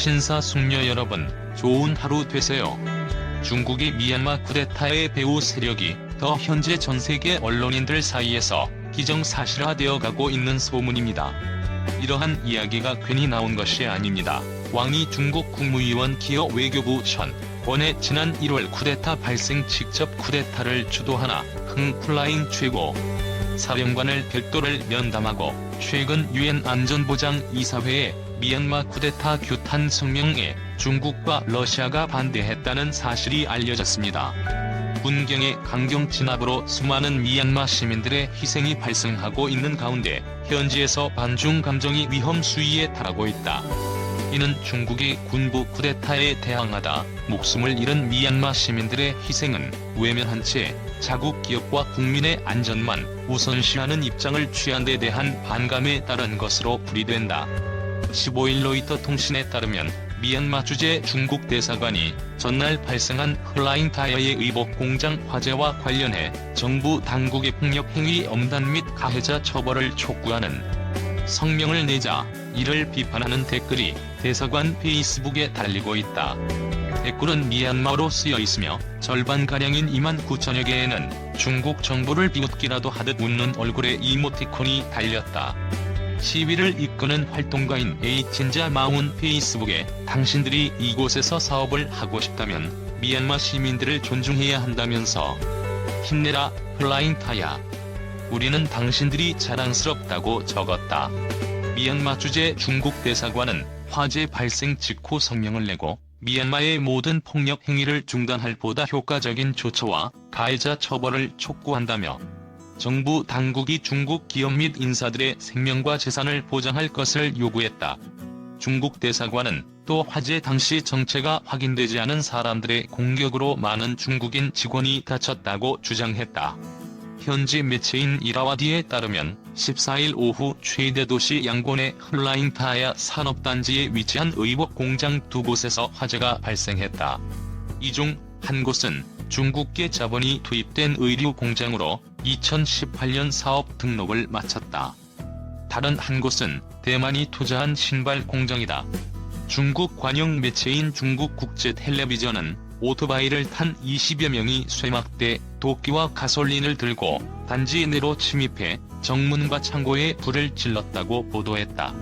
신사 숙녀 여러분, 좋은 하루 되세요. 중국이 미얀마 쿠데타의 배후 세력이 더 현재 전 세계 언론인들 사이에서 기정사실화되어 가고 있는 소문입니다. 이러한 이야기가 괜히 나온 것이 아닙니다. 왕이 중국 국무위원 기어 외교부 션 권의 지난 1월 쿠데타 발생 직접 쿠데타를 주도하나 흥 플라잉 최고 사령관을 별도를 면담하고 최근 유엔 안전보장 이사회에 미얀마 쿠데타 규탄 성명에 중국과 러시아가 반대했다는 사실이 알려졌습니다. 군경의 강경 진압으로 수많은 미얀마 시민들의 희생이 발생하고 있는 가운데 현지에서 반중 감정이 위험 수위에 달하고 있다. 이는 중국이 군부 쿠데타에 대항하다 목숨을 잃은 미얀마 시민들의 희생은 외면한 채 자국 기업과 국민의 안전만 우선시하는 입장을 취한 데 대한 반감에 따른 것으로 풀이된다. 15일 로이터 통신에 따르면 미얀마 주재 중국 대사관이 전날 발생한 플라잉 타이어의 의복 공장 화재와 관련해 정부 당국의 폭력 행위 엄단 및 가해자 처벌을 촉구하는 성명을 내자 이를 비판하는 댓글이 대사관 페이스북에 달리고 있다. 댓글은 미얀마어로 쓰여 있으며 절반가량인 2만 9천여 개에는 중국 정부를 비웃기라도 하듯 웃는 얼굴의 이모티콘이 달렸다. 시위를 이끄는 활동가인 에이틴자 마운 페이스북에 당신들이 이곳에서 사업을 하고 싶다면 미얀마 시민들을 존중해야 한다면서 힘내라 플라잉 타야 우리는 당신들이 자랑스럽다고 적었다. 미얀마 주재 중국 대사관은 화재 발생 직후 성명을 내고 미얀마의 모든 폭력 행위를 중단할 보다 효과적인 조처와 가해자 처벌을 촉구한다며 정부 당국이 중국 기업 및 인사들의 생명과 재산을 보장할 것을 요구했다. 중국 대사관은 또 화재 당시 정체가 확인되지 않은 사람들의 공격으로 많은 중국인 직원이 다쳤다고 주장했다. 현지 매체인 이라와디에 따르면 14일 오후 최대 도시 양곤의 흘라잉 타야 산업단지에 위치한 의복 공장 두 곳에서 화재가 발생했다. 이 중 한 곳은 중국계 자본이 투입된 의류 공장으로 2018년 사업 등록을 마쳤다. 다른 한 곳은 대만이 투자한 신발 공장이다. 중국 관영 매체인 중국 국제 텔레비전은 오토바이를 탄 20여 명이 쇠막대, 도끼와 가솔린을 들고 단지 내로 침입해 정문과 창고에 불을 질렀다고 보도했다.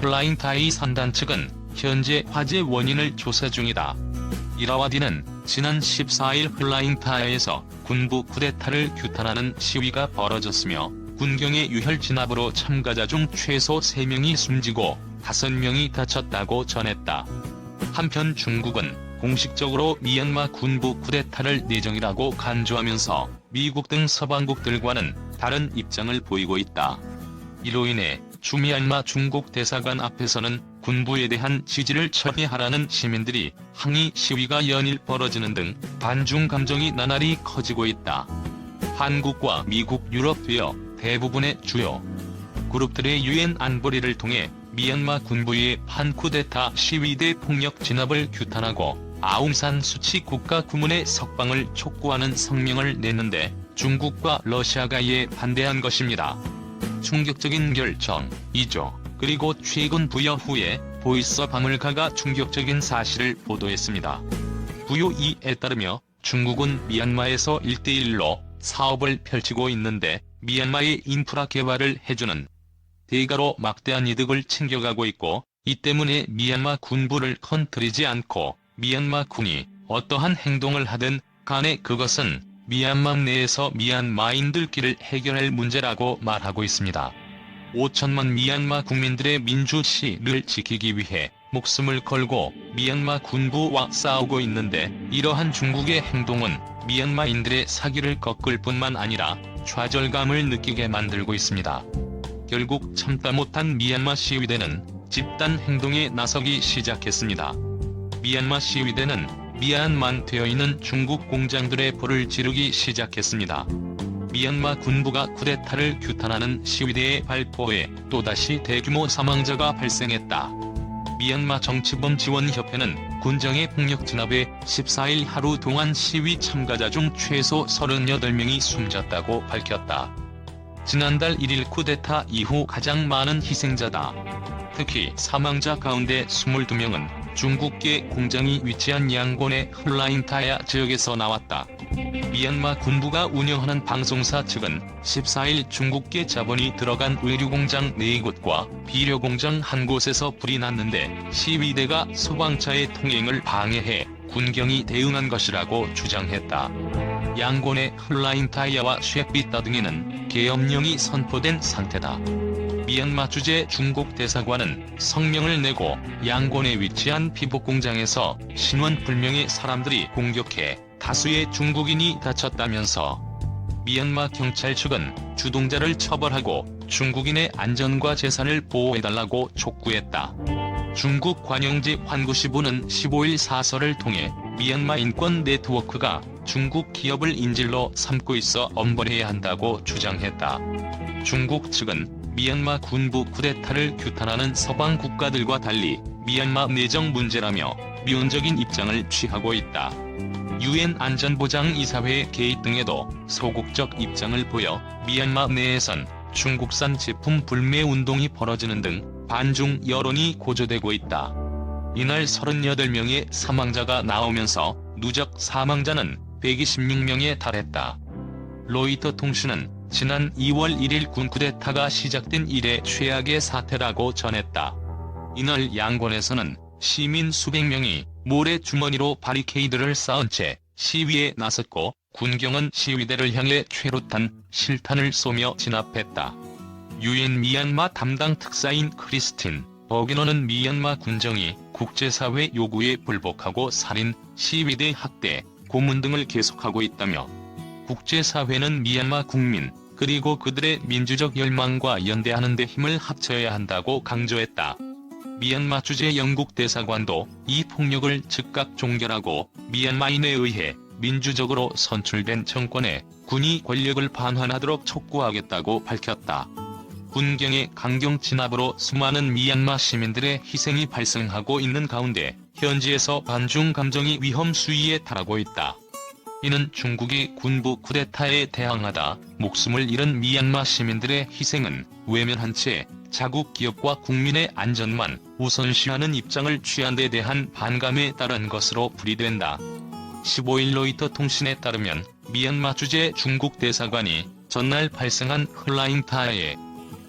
플라잉타이 산단 측은 현재 화재 원인을 조사 중이다. 이라와디는 지난 14일 플라잉타야에서 군부 쿠데타를 규탄하는 시위가 벌어졌으며 군경의 유혈 진압으로 참가자 중 최소 3명이 숨지고 5명이 다쳤다고 전했다. 한편 중국은 공식적으로 미얀마 군부 쿠데타를 내정이라고 간주하면서 미국 등 서방국들과는 다른 입장을 보이고 있다. 이로 인해 주미얀마 중국 대사관 앞에서는 군부에 대한 지지를 철회하라는 시민들이 항의 시위가 연일 벌어지는 등 반중 감정이 나날이 커지고 있다. 한국과 미국 유럽 되어 대부분의 주요 그룹들의 유엔 안보리를 통해 미얀마 군부의 반쿠데타 시위대 폭력 진압을 규탄하고 아웅산 수치 국가 구문의 석방을 촉구하는 성명을 냈는데 중국과 러시아가 이에 반대한 것입니다. 충격적인 결정이죠. 그리고 최근 부여 후에 보이스 박물가가 충격적인 사실을 보도했습니다. 부여 2에 따르며 중국은 미얀마에서 1대1로 사업을 펼치고 있는데 미얀마의 인프라 개발을 해주는 대가로 막대한 이득을 챙겨가고 있고 이 때문에 미얀마 군부를 컨트리지 않고 미얀마 군이 어떠한 행동을 하든 간에 그것은 미얀마 내에서 미얀마인들끼를 해결할 문제라고 말하고 있습니다. 5천만 미얀마 국민들의 민주시를 지키기 위해 목숨을 걸고 미얀마 군부와 싸우고 있는데 이러한 중국의 행동은 미얀마인들의 사기를 꺾을 뿐만 아니라 좌절감을 느끼게 만들고 있습니다. 결국 참다 못한 미얀마 시위대는 집단 행동에 나서기 시작했습니다. 미얀마 시위대는 미얀만 되어 있는 중국 공장들의 불을 지르기 시작했습니다. 미얀마 군부가 쿠데타를 규탄하는 시위대의 발포에 또다시 대규모 사망자가 발생했다. 미얀마 정치범 지원협회는 군정의 폭력 진압에 14일 하루 동안 시위 참가자 중 최소 38명이 숨졌다고 밝혔다. 지난달 1일 쿠데타 이후 가장 많은 희생자다. 특히 사망자 가운데 22명은 중국계 공장이 위치한 양곤의 hl라인타야 지역에서 나왔다. 미얀마 군부가 운영하는 방송사 측은 14일 중국계 자본이 들어간 의류공장 4곳과 비료공장 한 곳에서 불이 났는데 시위대가 소방차의 통행을 방해해 군경이 대응한 것이라고 주장했다. 양곤의 hl라인타이아와 쉐삐따 등에는 계엄령이 선포된 상태다. 미얀마 주재 중국 대사관은 성명을 내고 양곤에 위치한 피복 공장에서 신원 불명의 사람들이 공격해 다수의 중국인이 다쳤다면서 미얀마 경찰 측은 주동자를 처벌하고 중국인의 안전과 재산을 보호해달라고 촉구했다. 중국 관영지 환구시부는 15일 사설을 통해 미얀마 인권 네트워크가 중국 기업을 인질로 삼고 있어 엄벌해야 한다고 주장했다. 중국 측은 미얀마 군부 쿠데타를 규탄하는 서방 국가들과 달리 미얀마 내정 문제라며 미온적인 입장을 취하고 있다. 유엔 안전보장이사회 개입 등에도 소극적 입장을 보여 미얀마 내에선 중국산 제품 불매 운동이 벌어지는 등 반중 여론이 고조되고 있다. 이날 38명의 사망자가 나오면서 누적 사망자는 126명에 달했다. 로이터 통신은 지난 2월 1일 군 쿠데타가 시작된 이래 최악의 사태라고 전했다. 이날 양곤에서는 시민 수백 명이 모래 주머니로 바리케이드를 쌓은 채 시위에 나섰고 군경은 시위대를 향해 최루탄, 실탄을 쏘며 진압했다. 유엔 미얀마 담당 특사인 크리스틴 버기너는 미얀마 군정이 국제사회 요구에 불복하고 살인, 시위대 학대, 고문 등을 계속하고 있다며 국제사회는 미얀마 국민, 그리고 그들의 민주적 열망과 연대하는 데 힘을 합쳐야 한다고 강조했다. 미얀마 주재 영국 대사관도 이 폭력을 즉각 종결하고 미얀마인에 의해 민주적으로 선출된 정권에 군이 권력을 반환하도록 촉구하겠다고 밝혔다. 군경의 강경 진압으로 수많은 미얀마 시민들의 희생이 발생하고 있는 가운데 현지에서 반중 감정이 위험 수위에 달하고 있다. 이는 중국이 군부 쿠데타에 대항하다 목숨을 잃은 미얀마 시민들의 희생은 외면한 채 자국 기업과 국민의 안전만 우선시하는 입장을 취한 데 대한 반감에 따른 것으로 풀이된다. 15일 로이터 통신에 따르면 미얀마 주재 중국 대사관이 전날 발생한 hl라인타의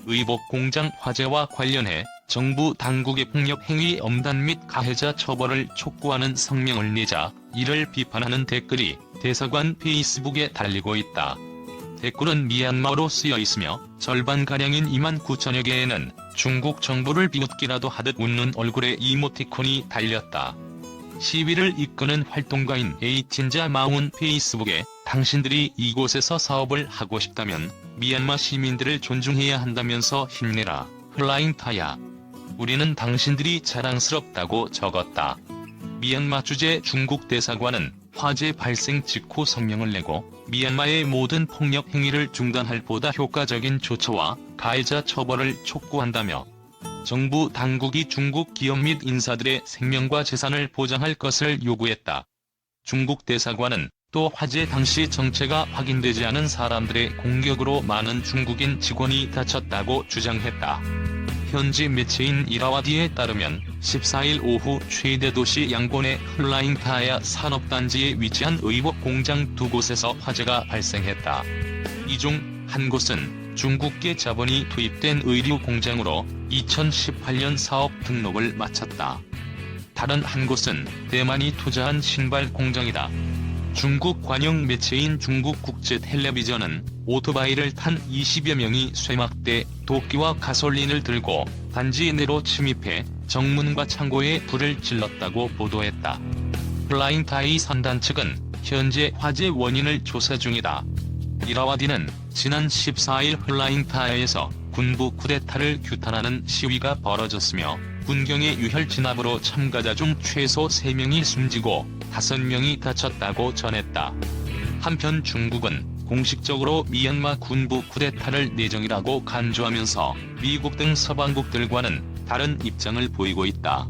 의복 공장 화재와 관련해 정부 당국의 폭력 행위 엄단 및 가해자 처벌을 촉구하는 성명을 내자 이를 비판하는 댓글이 대사관 페이스북에 달리고 있다. 댓글은 미얀마어로 쓰여 있으며 절반가량인 2만 9천여 개에는 중국 정부를 비웃기라도 하듯 웃는 얼굴의 이모티콘이 달렸다. 시위를 이끄는 활동가인 에이틴자 마웅은 페이스북에 당신들이 이곳에서 사업을 하고 싶다면 미얀마 시민들을 존중해야 한다면서 힘내라. 플라잉 타야. 우리는 당신들이 자랑스럽다고 적었다. 미얀마 주재 중국 대사관은 화재 발생 직후 성명을 내고 미얀마의 모든 폭력 행위를 중단할 보다 효과적인 조처와 가해자 처벌을 촉구한다며 정부 당국이 중국 기업 및 인사들의 생명과 재산을 보장할 것을 요구했다. 중국 대사관은 또 화재 당시 정체가 확인되지 않은 사람들의 공격으로 많은 중국인 직원이 다쳤다고 주장했다. 현지 매체인 이라와디에 따르면 14일 오후 최대 도시 양곤의 hl라잉타야 산업단지에 위치한 의복 공장 두 곳에서 화재가 발생했다. 이 중 한 곳은 중국계 자본이 투입된 의류 공장으로 2018년 사업 등록을 마쳤다. 다른 한 곳은 대만이 투자한 신발 공장이다. 중국 관영 매체인 중국 국제 텔레비전은 오토바이를 탄 20여 명이 쇠막대, 도끼와 가솔린을 들고 단지 내로 침입해 정문과 창고에 불을 질렀다고 보도했다. 플라잉타이 산단 측은 현재 화재 원인을 조사 중이다. 이라와디는 지난 14일 플라잉타에서 군부 쿠데타를 규탄하는 시위가 벌어졌으며 군경의 유혈 진압으로 참가자 중 최소 3명이 숨지고 5명이 다쳤다고 전했다. 한편 중국은 공식적으로 미얀마 군부 쿠데타를 내정이라고 간주하면서 미국 등 서방국들과는 다른 입장을 보이고 있다.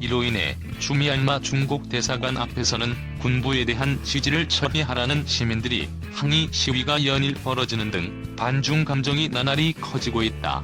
이로 인해 주미얀마 중국 대사관 앞에서는 군부에 대한 지지를 처리하라는 시민들이 항의 시위가 연일 벌어지는 등 반중 감정이 나날이 커지고 있다.